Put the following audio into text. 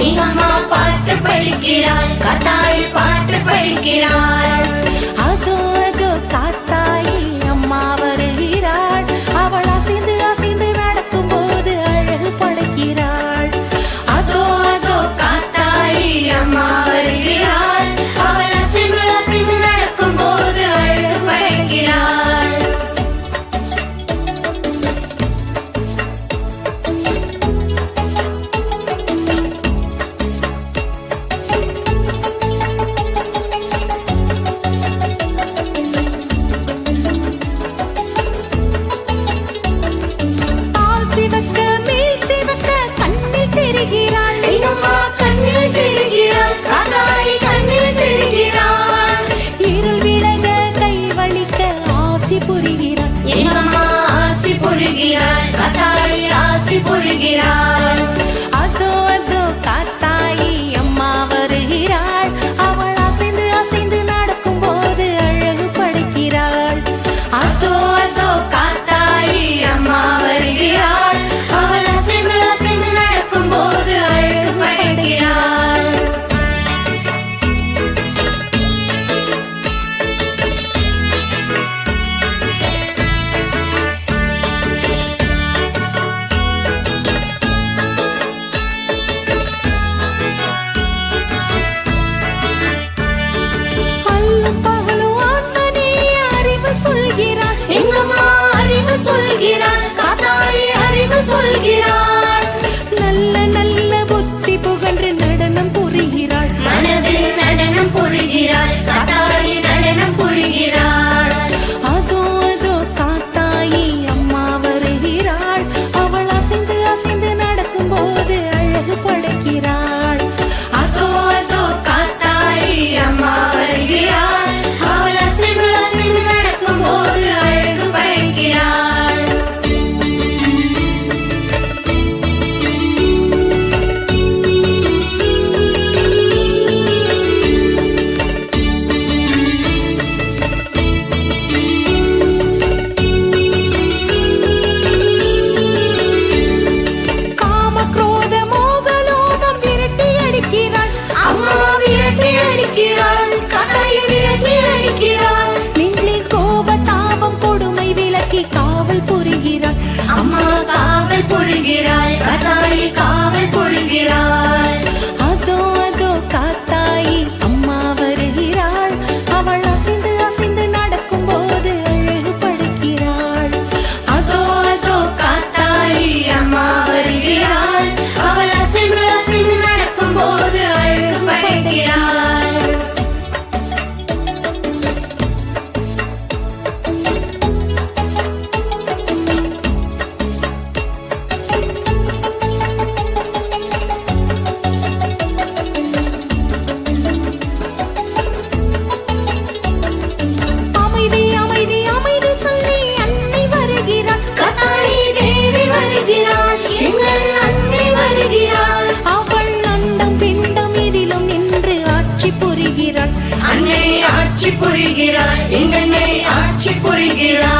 எங்கம்மா பாட்டு படிக்கிறாள் கத்தாழ் பாட்டு படிக்கிறாள் சிவக்க மேல் சிவக்க கண்ணில் தெரிகிறாள். கண்ணில் தெரிகிறாள்? கண்ணில் தெரிகிறாள். இருள் விலக கதாய் ஆசி புரிகிறாள். Get up. காவல் புரிகிறாள். அம்மா காவல் புரிகிறாள். கதாளி காவல் புரிகிறாள். ಚಿಕ್ಕುರಿಗಿರಾ